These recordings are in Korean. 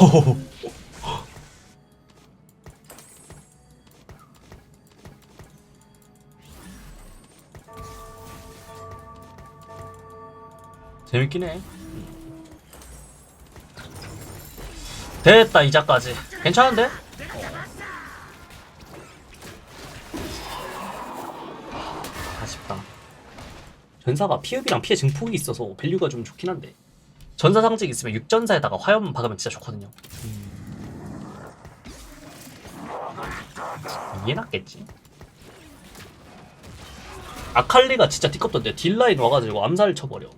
호호호. 재밌긴 해. 됐다 이자까지. 괜찮은데? 어. 아쉽다. 전사가 피흡이랑 피해 증폭이 있어서 밸류가 좀 좋긴 한데 전사 상징 있으면 6전사에다가 화염 박으면 진짜 좋거든요. 이게 낫겠지? 아칼리가 진짜 띠껍던데 딜라인 와가지고 암살 쳐버려.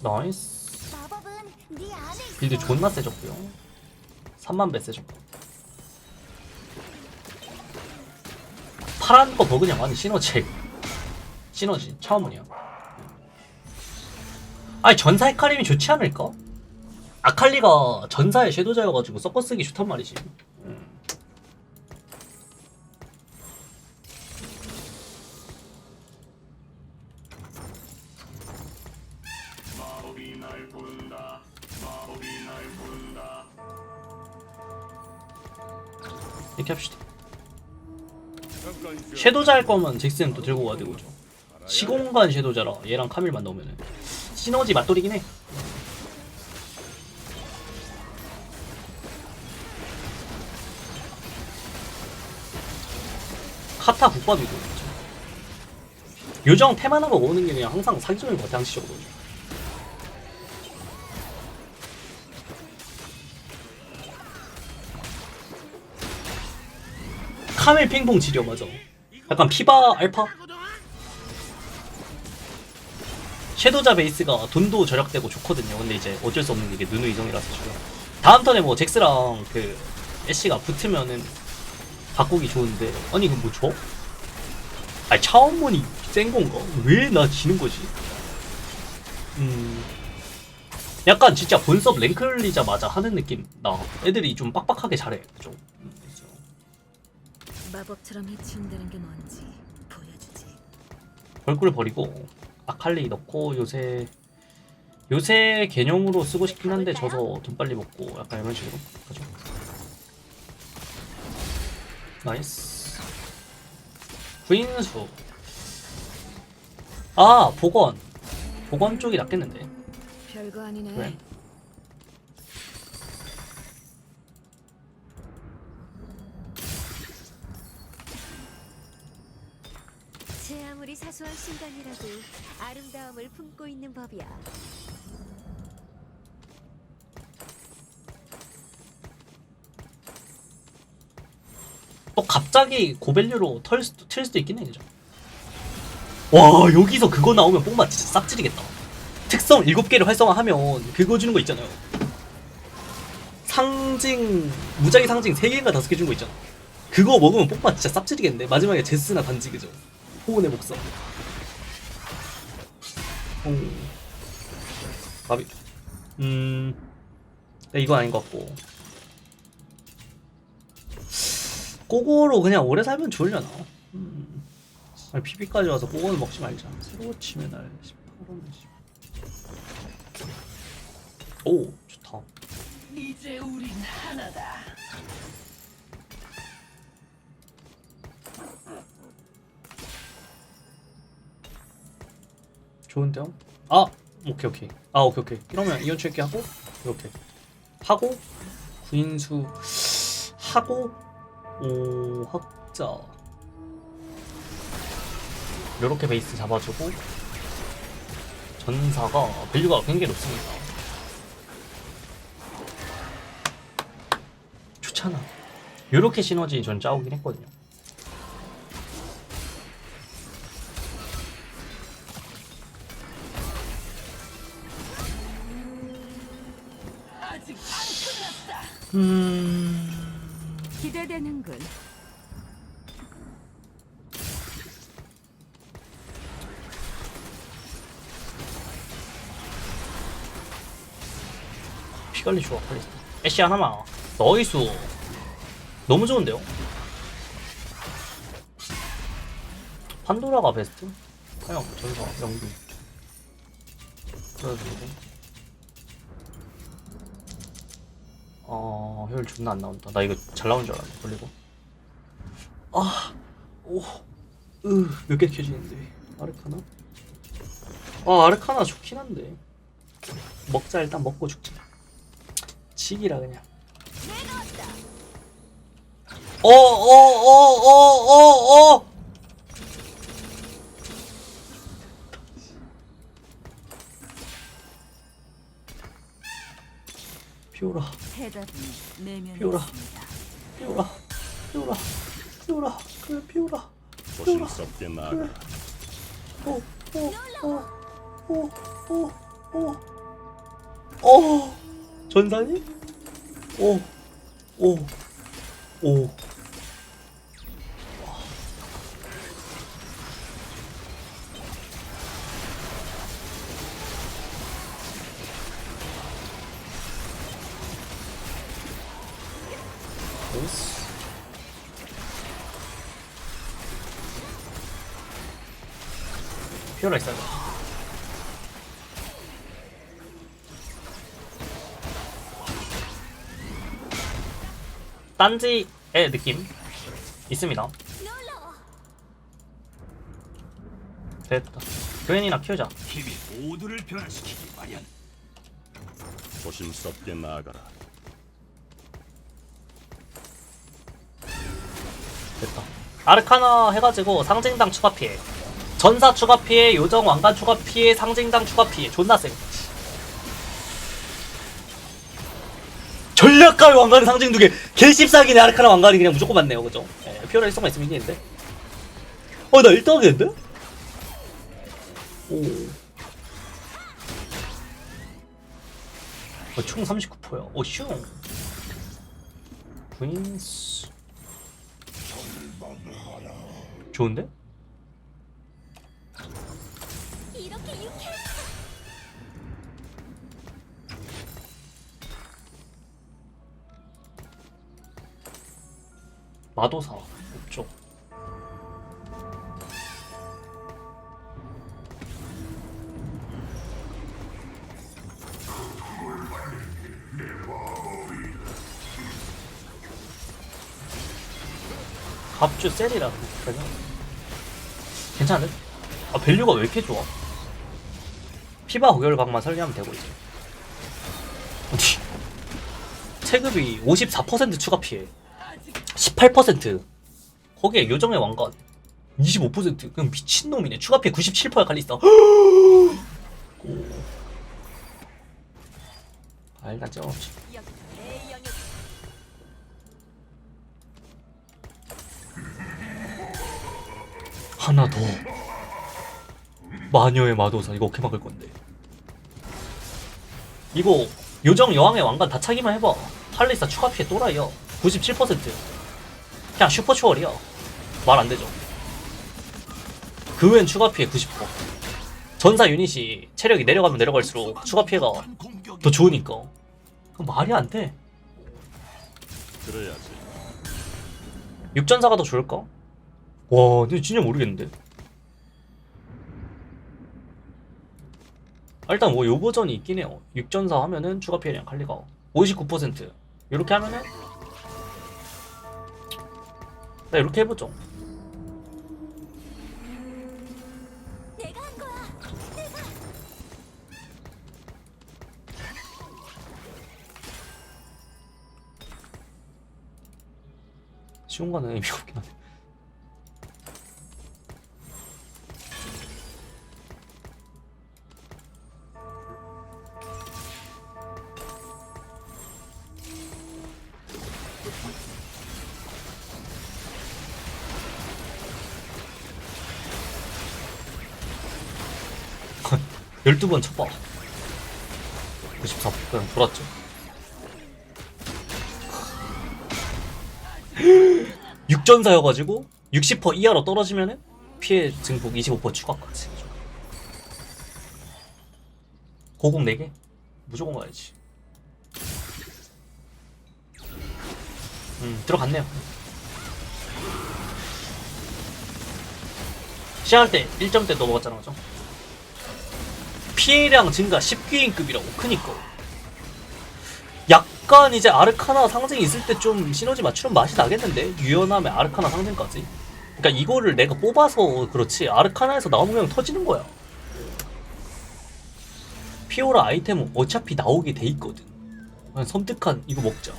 나이스. 빌드 존나 세졌고요. 3만 배 세졌고. 파란 거 버그냐? 아니 시너지. 시너지 차원이야. 아니 전사 헤카림이 좋지 않을까? 아칼리가 전사의 섀도자여가지고 섞어 쓰기 좋단 말이지. 음. 이렇게 합시다. 섀도자 할 거면 잭슨 또 들고 가야 되고 죠. 시공간 섀도자라 얘랑 카밀만 넣으면은 시너지 맛돌이긴 해. 카타 국밥이고. 요정 테마나가 오는 게 그냥 항상 사기적인 것 같아 상시적으로. 카멜 핑퐁 지려 맞아. 약간 피바 알파? 섀도자 베이스가 돈도 절약되고 좋거든요. 근데 이제 어쩔 수 없는 게 이게 누누 이성이라서 지금. 다음 턴에 뭐 잭스랑 그 애쉬가 붙으면은 바꾸기 좋은데 아니 그뭐 줘? 아니 차원문이 센 건가? 왜 나 지는 거지? 음 약간 진짜 본섭 랭클리자마자 하는 느낌 나 애들이 좀 빡빡하게 잘해 그죠. 마법처럼 해치운다는 게 뭔지 보여주지. 벌꿀 버리고 아칼리 넣고 요새 요새 개념으로 쓰고 싶긴 한데 져서 돈 빨리 먹고 약간 이런 식으로 가죠. 나이스. 구인수. 아 복원. 복원 쪽이 낫겠는데. 별거 아니네. 왜? 아무리 사소한 순간이라도 아름다움을 품고 있는 법이야. 또 갑자기 고밸류로 털 수도, 튈 수도 있긴 해, 그죠? 와, 여기서 그거 나오면 뽕맛 진짜 싹지리겠다. 특성 7개를 활성화하면 그거 주는 거 있잖아요. 상징, 무작위 상징 3개인가 5개 주는 거 있잖아. 그거 먹으면 뽕맛 진짜 싹지리겠는데? 마지막에 제스나 단지, 그죠? 호운의 목성. 오. 가비. 음. 네, 이건 아닌 것 같고. 꼬고로 그냥 오래 살면 좋으려나? 음. 아니, PB까지 와서 꼬고는 먹지 말자. 새로 치면 날 18원 10. 오, 좋다. 이제 우린 하나다. 좋은데요? 아, 오케이 오케이. 아, 오케이 오케이. 이러면 이온 출기 하고 이렇게 하고 구인수 하고 오 학자 요렇게 베이스 잡아주고 전사가 밸류가 굉장히 높습니다. 좋잖아. 요렇게 시너지 전 짜오긴 했거든요. 음. 기대되는군. 피관리 좋아 칼리스타 애쉬 하나만 너이수 너무 좋은데요? 판도라가 베스트? 그냥 전사 영도 그래가지고 어 효율 존나 안 나온다. 나 이거 잘 나온 줄 알았네. 돌리고. 아 오 으 몇 개 켜지는데. 아르카나? 아 아르카나 좋긴 한데. 먹자 일단 먹고 죽자. 치기라 그냥. 어, 어 어 어 어 어 피오라. 피오라. 피오라. 피오라. 피오라. 그래 피오라. 조심스럽게 나아가. 오오오오오오 전사니? 오오오 피오라 있어야 돼. 딴지의 느낌 있습니다. 됐다. 그웬이나 키우자. 힘이 모두를 변화시키기 마련 조심스럽게 나아가라 됐다. 아르카나 해가지고 상징당 추가 피해. 전사 추가 피해, 요정 왕관 추가 피해, 상징당 추가 피해. 존나 세. 전략가의 왕관의 상징 두 개. 개씹사기네 아르카나 왕관이 그냥 무조건 맞네요. 그죠? 예, 피오라 일성만 있으면 이기는데. 어, 나 1등 하겠는데? 오. 어, 총 39%야. 오, 슝. 퀸스. 좋은데? 이렇게 유쾌. 마도사 없죠. 갑주 셀이라 그냥 괜찮은데? 아 밸류가 왜 이렇게 좋아? 피바 고결각만 설계하면 되고 이제. 어디? 체급이 54% 추가 피해. 18% 거기에 요정의 왕관. 25% 그냥 미친놈이네. 추가 피해 97%야 칼리스타 오. 아일 하나 더. 마녀의 마도사 이거 어떻게 막을 건데? 이거 요정 여왕의 왕관 다 차기만 해봐. 칼리스타 추가 피해 또라이야. 97% 그냥 슈퍼 추월이야. 말 안 되죠. 그 외엔 추가 피해 90% 전사 유닛이 체력이 내려가면 내려갈수록 추가 피해가 더 좋으니까. 말이 안돼. 그래야지. 육전사가 더 좋을까? 와 근데 진짜 모르겠는데. 아, 일단 뭐 요 버전이 있긴 해요. 육전사 하면은 추가 피해량 칼리가 59% 이렇게 하면은 나 이렇게 해보죠. 쉬운 거는 의미가 없긴 하네 열두 번 쳐봐. 94% 그냥 돌았죠. 육전사여가지고 60% 이하로 떨어지면은 피해 증폭 25% 추가까지 고급 4개? 무조건 가야지. 음 들어갔네요. 시작할 때 1점대 넘어갔잖아 그죠? 피해량 증가 10귀인급이라고. 크니까. 약간 이제 아르카나 상징이 있을 때 좀 시너지 맞추는 맛이 나겠는데? 유연함의 아르카나 상징까지. 그러니까 이거를 내가 뽑아서 그렇지 아르카나에서 나오면 그냥 터지는 거야. 피오라 아이템은 어차피 나오게 돼 있거든. 그냥 섬뜩한 이거 먹자.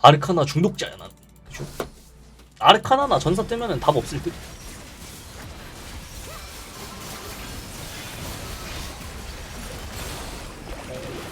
아르카나 중독자야 난 그죠? 아르카나나 전사 뜨면은 답 없을 듯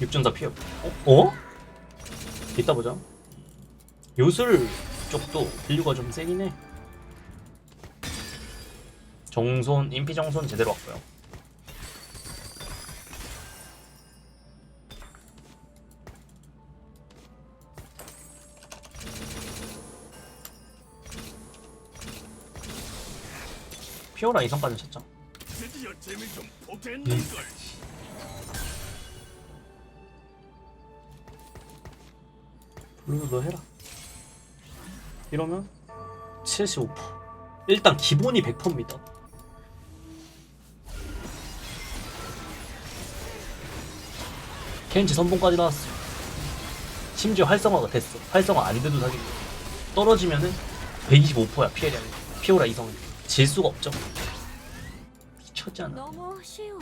6전사 피어 어? 어? 이따 보자 요술 쪽도 밸류가 좀 세긴 해 정손, 인피 정손 제대로 왔고요 피오라 이성까지 쳤죠 드디어 재미 좀 보겠는 음. 걸. 블루 너 해라. 이러면 75% 일단 기본이 100%입니다. 켄지 선봉까지 나왔어. 심지어 활성화가 됐어. 활성화 안 돼도 사기. 떨어지면은 125%야 피해량이. 피오라 이성은 질 수가 없죠. 미쳤잖아? 너무 쉬워.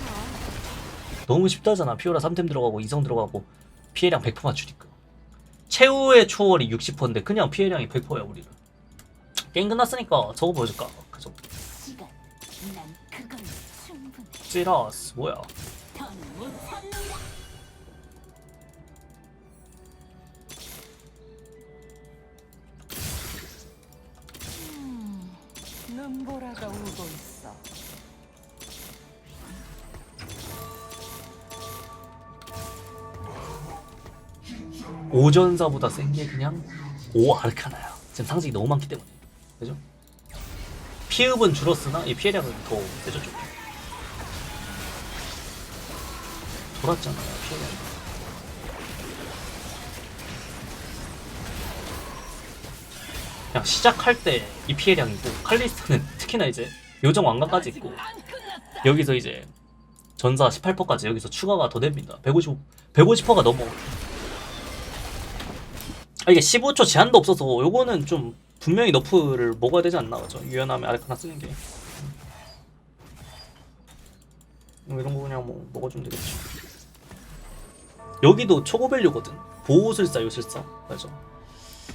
너무 쉽다잖아. 피오라 3템 들어가고 이성 들어가고 피해량 100% 맞추니까. 최후의 초월이 60%인데 그냥 피해량이 100%야 우리는. 게임 끝났으니까 저거 보여줄까? 그죠? 찌라스 뭐야? 음, 눈보라가 울고 있어. 오전사보다 센 게 그냥 오 아르카나야. 지금 상징이 너무 많기 때문에. 그죠? 피흡은 줄었으나 이 피해량은 더 세졌죠. 좀. 돌았잖아요 피해량. 그냥 시작할 때 이 피해량이고 칼리스타는 특히나 이제 요정 왕관까지 있고 여기서 이제 전사 18%까지 여기서 추가가 더 됩니다. 155 150%가 넘어. 아, 이게 15초 제한도 없어서 요거는 좀 분명히 너프를 먹어야 되지 않나 그죠? 유연함에 아르카나 쓰는 게. 뭐 이런 거 그냥 뭐 먹어주면 되겠지 여기도 초고밸류거든. 보호술사 요술사. 맞아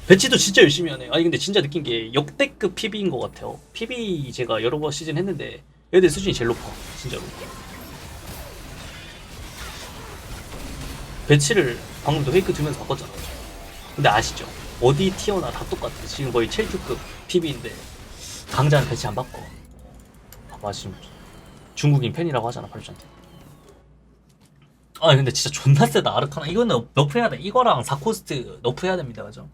배치도 진짜 열심히 하네. 아니 근데 진짜 느낀 게 역대급 PB인 것 같아요. PB 제가 여러 번 시즌 했는데 얘들 수준이 제일 높아 진짜로. 배치를 방금도 페이크 들면서 바꿨잖아 근데 아시죠? 어디 티어나 다 똑같아. 지금 거의 7주급 PB인데 강자는 배치 안 바꿔. 봐봐 지금 중국인 팬이라고 하잖아 발주한테. 아 근데 진짜 존나 세다 아르카나 이거는 너프해야 돼. 이거랑 사코스트 너프해야 됩니다, 그죠?